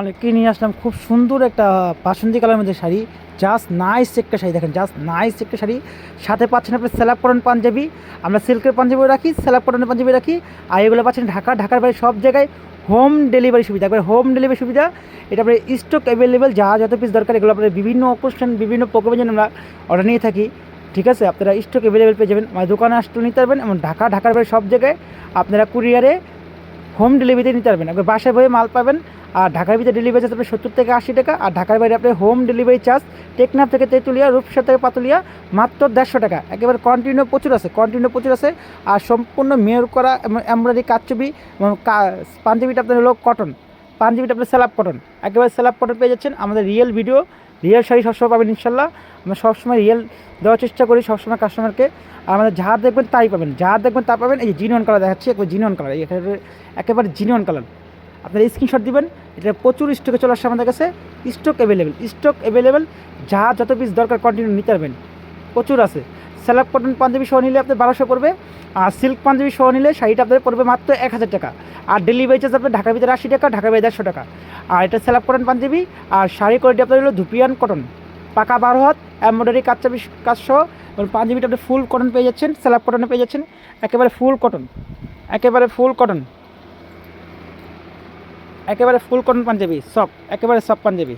অনেককে নিয়ে আসলাম খুব সুন্দর একটা বাসন্তী কালার মধ্যে শাড়ি। জাস্ট নাইস একটা শাড়ি, দেখেন জাস্ট নাইস একটা শাড়ি। সাথে পাচ্ছেন আপনি স্যালাপ কটন পাঞ্জাবি। আমরা সিল্কের পাঞ্জাবিও রাখি স্যালাপ কটনের পাঞ্জাবি রাখি। আর এগুলো পাচ্ছেন ঢাকা, ঢাকার বাইরে সব জায়গায় হোম ডেলিভারি সুবিধা। একবার হোম ডেলিভারি সুবিধা। এটা আপনার স্টক অ্যাভেলেবেল যা যত পিস দরকার, এগুলো আপনার বিভিন্ন অকেশন বিভিন্ন প্রোগ্রামের যেন আমরা অর্ডার নিয়ে থাকি। ঠিক আছে? আপনারা স্টক অ্যাভেলেবেল পেয়ে যাবেন। আমার দোকানে আসতে নিতে পারবেন এবং ঢাকা, ঢাকার বাইরে সব জায়গায় আপনারা কুরিয়ারে হোম ডেলিভারিতে নিতে পারবেন। একবার বাসায় বয়ে মাল পাবেন, আর ঢাকার ভিতরে ডেলিভারি চার্জ আপনার সত্তর থেকে আশি টাকা, আর ঢাকার বাইরে আপনি হোম ডেলিভারি চার্জ টেকনাফ থেকে তেঁতুলিয়া, রূপসা থেকে পাতুলিয়া মাত্র দেড়শো টাকা। একেবারে কন্টিনিউ প্রচুর আছে কন্টিনিউ প্রচুর আছে, আর সম্পূর্ণ মেয়র করা এমব্রয়ডারি কাচছবি এবং কা- পাঞ্জাবিটা আপনার হলো কটন পাঞ্জাবিটা আপনার স্যালাপ কটন একেবারে স্যালাপ কটন পেয়ে যাচ্ছেন আমাদের রিয়েল ভিডিও রিয়েল শাড়ি সবসময় পাবেন ইনশাল্লাহ। আমরা সবসময় রিয়েল দেওয়ার চেষ্টা করি, সবসময় কাস্টমারকে আর আমাদের যা দেখবেন তাই পাবেন। যা দেখবেন তা পাবেন, এই যে জিনিয়ন কালার দেখাচ্ছি, একবার জিনিয়ন কালার একেবারে একেবারে জিনিয়ন কালার আপনারা স্ক্রিনশট দিবেন, এটা প্রচুর স্টকে চলে আসছে আমাদের কাছে। স্টক অ্যাভেলেবেল স্টক অ্যাভেলেবেল যা যত পিস দরকার কন্টিনিউ নিতে পারবেন। প্রচুর আছে। স্যালাপ কটন পাঞ্জাবি সহ নিলে আপনার বারোশো পড়বে। আর সিল্ক পাঞ্জাবি সহ নিলে শাড়িটা আপনার পড়বে মাত্র এক হাজার টাকা। আর ডেলিভারি চার্জ আপনার ঢাকার ভিতরে আশি টাকা, ঢাকার বাইরে দেড়শো টাকা। আর এটা স্যালাপ কটন পাঞ্জাবি। আর শাড়ি কোয়ালিটি আপনার হলো ধুপিয়ান কটন। পাকা বারো হাত এমব্রয়ডারি কাঁচা কাজ সহ। পাঞ্জাবিটা আপনি ফুল কটন পেয়ে যাচ্ছেন স্যালাপ কটনে পেয়ে যাচ্ছেন। একেবারে ফুল কটন। একেবারে ফুল কটন। একেবারে ফুল কটন পাঞ্জাবি সব একেবারে সব পাঞ্জাবি।